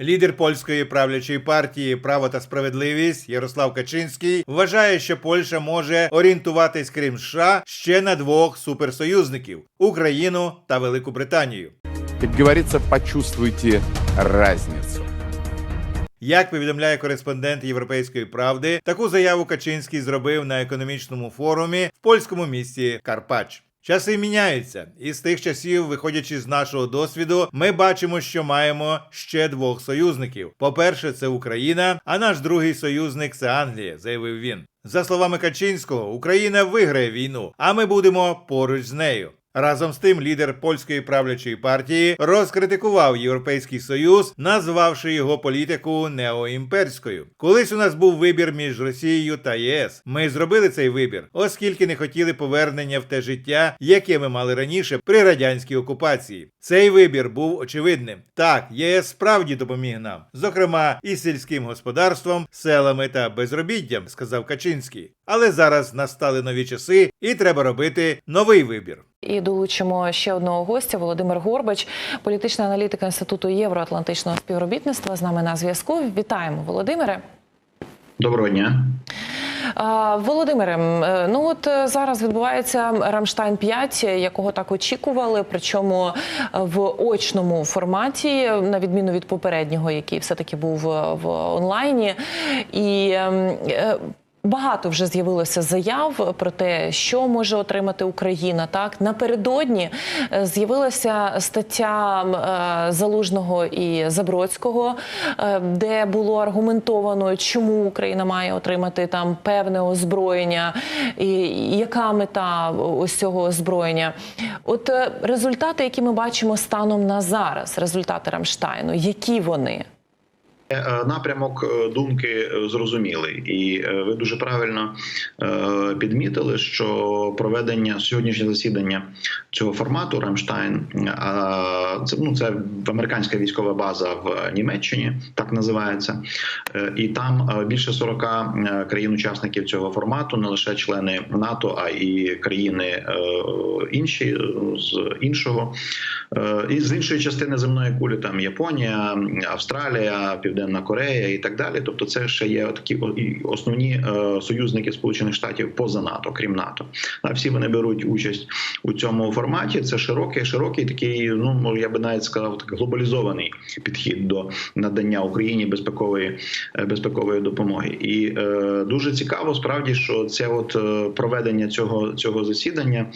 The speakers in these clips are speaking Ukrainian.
Лідер польської правлячої партії Право та справедливість Ярослав Качинський вважає, що Польща може орієнтуватись крім США ще на двох суперсоюзників Україну та Велику Британію. Как говорится, почувствуйте разницу. Як повідомляє кореспондент Європейської правди, таку заяву Качинський зробив на економічному форумі в польському місті Карпач. Часи міняються, і з тих часів, виходячи з нашого досвіду, ми бачимо, що маємо ще двох союзників. По-перше, це Україна, а наш другий союзник це Англія, заявив він. За словами Качинського, Україна виграє війну, а ми будемо поруч з нею. Разом з тим, лідер польської правлячої партії розкритикував Європейський Союз, назвавши його політику неоімперською. Колись у нас був вибір між Росією та ЄС. Ми зробили цей вибір, оскільки не хотіли повернення в те життя, яке ми мали раніше при радянській окупації. Цей вибір був очевидним. Так, ЄС справді допоміг нам, зокрема і сільським господарством, селами та безробіттям, сказав Качинський. Але зараз настали нові часи, і треба робити новий вибір. І долучимо ще одного гостя Володимир Горбач, політична аналітика інституту євроатлантичного співробітництва. З нами на зв'язку. Вітаємо, Володимире. Доброго дня. Володимире, е, ну от е, зараз відбувається Рамштайн 5 якого так очікували, причому е, в очному форматі, на відміну від попереднього, який все таки був в онлайні. І ем, Багато вже з'явилося заяв про те, що може отримати Україна. Так напередодні е, з'явилася стаття е, Залужного і Забродського, е, де було аргументовано, чому Україна має отримати там певне озброєння, і яка мета ось цього озброєння. От результати, які ми бачимо станом на зараз, результати Рамштайну, які вони? Е, Напрямок е, думки е, зрозумілий, і е, ви дуже правильно е, підмітили, що проведення сьогоднішнє засідання цього формату Рамштайн, це ну це американська військова база в Німеччині, так називається, Е, і там е, більше 40 е, країн-учасників цього формату, не лише члени НАТО, а і країни е, інші е, з іншого. е, і з іншої частини земної кулі, там Японія, Австралія, Південна Корея і так далі. Тобто, це ще є такі основні е, союзники Сполучених Штатів поза НАТО, крім НАТО. А всі вони беруть участь у цьому форматі. Це широкий, широкий такий. Ну я би навіть сказав, так глобалізований підхід до надання Україні безпекової е, безпекової допомоги. І е, дуже цікаво, справді, що це от е, проведення цього цього засідання,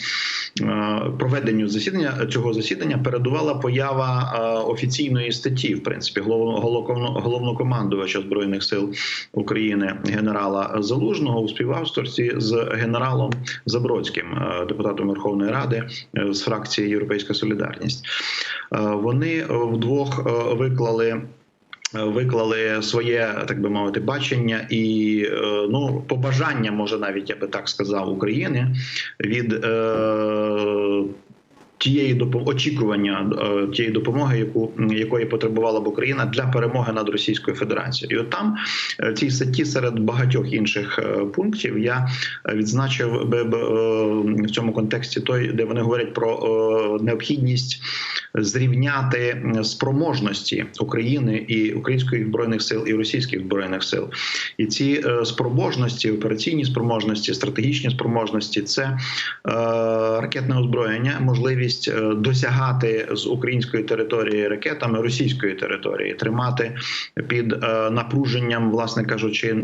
е, проведенню засідання цього засідання передувала поява е, офіційної статті, в принципі, головнокомандувача збройних сил України генерала Залужного у співавторстві з генералом Забродським, е, депутатом Верховної Ради е, з фракції Європейська Солідарність. Вони вдвох виклали. Виклали своє, так би мовити, бачення і ну побажання, може навіть я би так сказав, України від е, тієї допо- очікування е, тієї допомоги, яку якої потребувала б Україна для перемоги над Російською Федерацією. І от там е, в цій статті серед багатьох інших е, пунктів я е, відзначив би е, в цьому контексті той, де вони говорять про е, необхідність зрівняти спроможності України і українських збройних сил і російських збройних сил. І ці е, спроможності, операційні спроможності, стратегічні спроможності це е, ракетне озброєння, можливість е, досягати з української території ракетами російської території, тримати під е, напруженням, власне кажучи, е,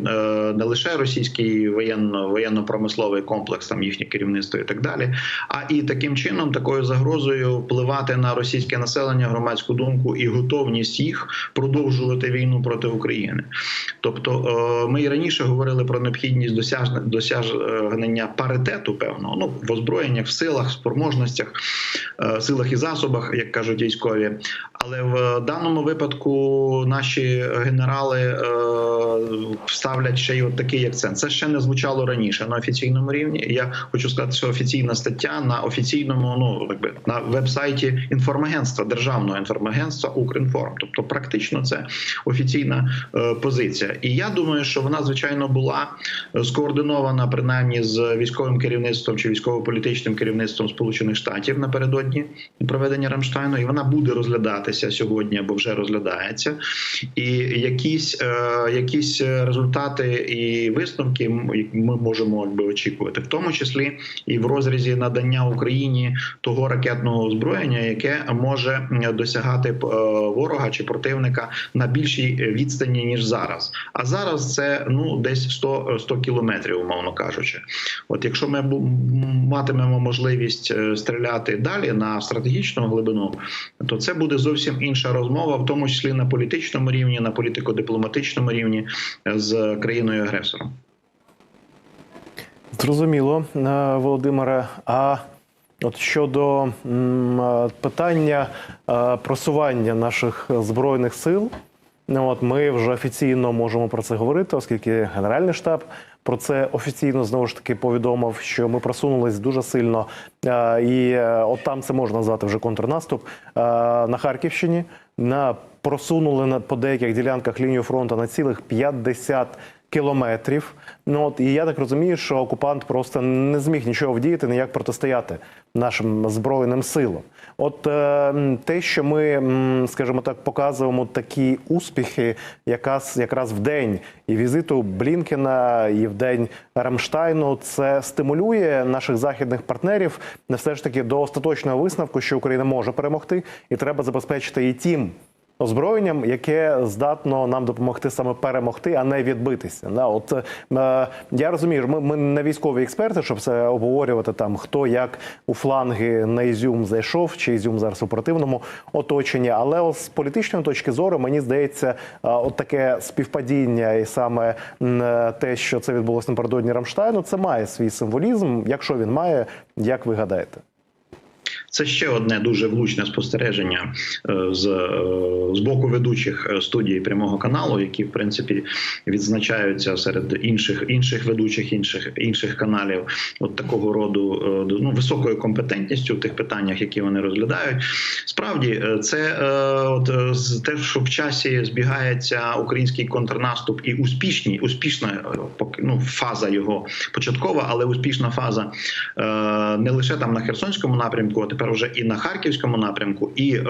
не лише російський воєнно воєнно-промисловий комплекс, там їхнє керівництво і так далі, а і таким чином, такою загрозою впливати на російське населення, громадську думку і готовність їх продовжувати війну проти України. Тобто, ми і раніше говорили про необхідність досяжне- досягнення паритету певного ну в озброєннях, в силах, в спроможностях, силах і засобах, як кажуть військові. Але в даному випадку наші генерали е, ставлять ще й от такий акцент. Це ще не звучало раніше на офіційному рівні. Я хочу сказати, що офіційна стаття на офіційному, ну якби на веб-сайті інформагентства державного інформагентства Укрінформ. Тобто, практично це офіційна е, позиція. І я думаю, що вона звичайно була е, скоординована принаймні з військовим керівництвом чи військово-політичним керівництвом Сполучених Штатів напередодні напередодні проведення Рамштайну, і вона буде розглядатися сьогодні або вже розглядається. І якісь, е, якісь результати і висновки ми можемо якби, очікувати, в тому числі і в розрізі надання Україні того ракетного озброєння, яке може досягати е, ворога чи противника на більшій відстані ніж зараз. А зараз це ну десь 100, 100 кілометрів, умовно кажучи. От якщо ми матимемо можливість е, стріляти далі на стратегічну глибину, то це буде зовсім інша розмова, в тому числі на політичному рівні, на політико-дипломатичному рівні з країною агресором. Зрозуміло, е, Володимире. А от щодо е, питання е, просування наших збройних сил, ну от ми вже офіційно можемо про це говорити, оскільки Генеральний штаб про це офіційно знову ж таки повідомив, що ми просунулись дуже сильно, е, і е, от там це можна назвати вже контрнаступ е, на Харківщині. Просунули по деяких ділянках лінію фронту на цілих 50 кілометрів. Ну от і я так розумію, що окупант просто не зміг нічого вдіяти, ніяк протистояти нашим збройним силам. От е, те, що ми, скажімо так, показуємо такі успіхи, якраз якраз в день і візиту Блінкена, і в день Рамштайну, це стимулює наших західних партнерів не все ж таки до остаточного висновку, що Україна може перемогти, і треба забезпечити і тім озброєнням, яке здатно нам допомогти саме перемогти, а не відбитися. Да, от е, я розумію, ми, ми не військові експерти, щоб це обговорювати там, хто як у фланги на Ізюм зайшов, чи Ізюм зараз у противному оточенні. Але от з політичної точки зору мені здається, е, от таке співпадіння, і саме е, те, що це відбулося напередодні Рамштайну, це має свій символізм. Якщо він має, як ви гадаєте? Це ще одне дуже влучне спостереження е, з, е, з боку ведучих е, студії прямого каналу, які в принципі відзначаються серед інших інших ведучих інших інших каналів, от такого роду ну, високою компетентністю в тих питаннях, які вони розглядають. Справді, це от те, що в часі збігається український контрнаступ і успішні, успішна ну фаза його початкова, але успішна фаза не лише там на Херсонському напрямку, а тепер вже і на Харківському напрямку, і е,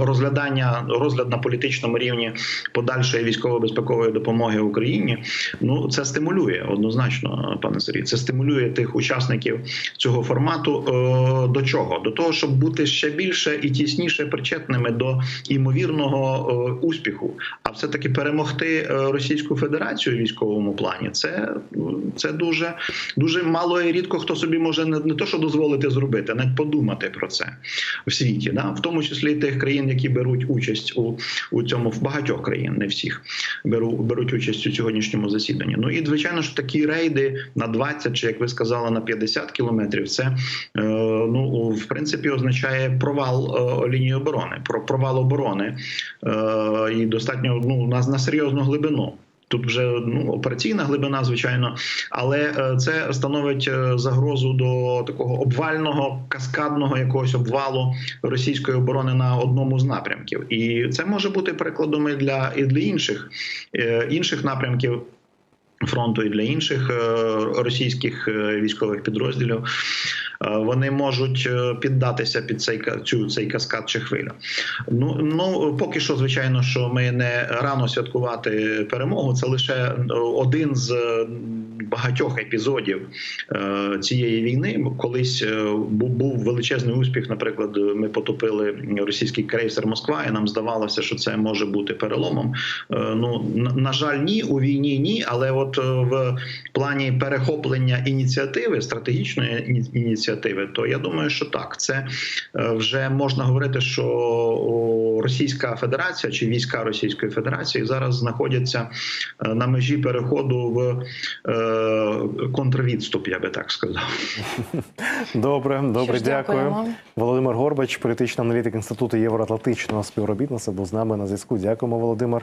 розглядання розгляд на політичному рівні подальшої військово-безпекової допомоги Україні. Ну це стимулює однозначно, пане Сергій. Це стимулює тих учасників цього формату е, до чого? До того, щоб бути ще більше і тісніше причетними до імовірного е, успіху, а все таки перемогти Російську Федерацію у військовому плані. Це, це дуже дуже мало і рідко хто собі може не, не то, що дозволити зробити, навіть подумати про це в світі, да? в тому числі тих країн, які беруть участь у, у цьому в багатьох країн, не всіх беру, беруть участь у сьогоднішньому засіданні. Ну і звичайно ж такі рейди на 20, чи як ви сказали, на 50 кілометрів. Це е, ну в принципі означає провал е, лінії оборони, про провал оборони е, і достатньо ну на, на серйозну глибину. Тут вже ну операційна глибина, звичайно, але е, це становить е, загрозу до такого обвального каскадного якогось обвалу російської оборони на одному з напрямків, і це може бути прикладом і для і для інших е, інших напрямків. Фронту і для інших е, російських е, військових підрозділів Е, вони можуть піддатися під цей цю цей каскад чи хвилю. Ну ну поки що, звичайно, що ми не рано святкувати перемогу. Це лише один з багатьох епізодів цієї війни. Колись був, величезний успіх. Наприклад, ми потопили російський крейсер Москва, і нам здавалося, що це може бути переломом. Ну на жаль, ні у війні, ні. Але от е, в плані перехоплення ініціативи, стратегічної ініціативи, то я думаю, що так, це е, вже можна говорити, що Російська Федерація чи війська Російської Федерації зараз знаходяться е, на межі переходу в контрвідступ, я би так сказав. Добре, добре, ж, дякую. Володимир Горбач, політичний аналітик Інституту євроатлантичного співробітництва, був з нами на зв'язку. Дякуємо, Володимир.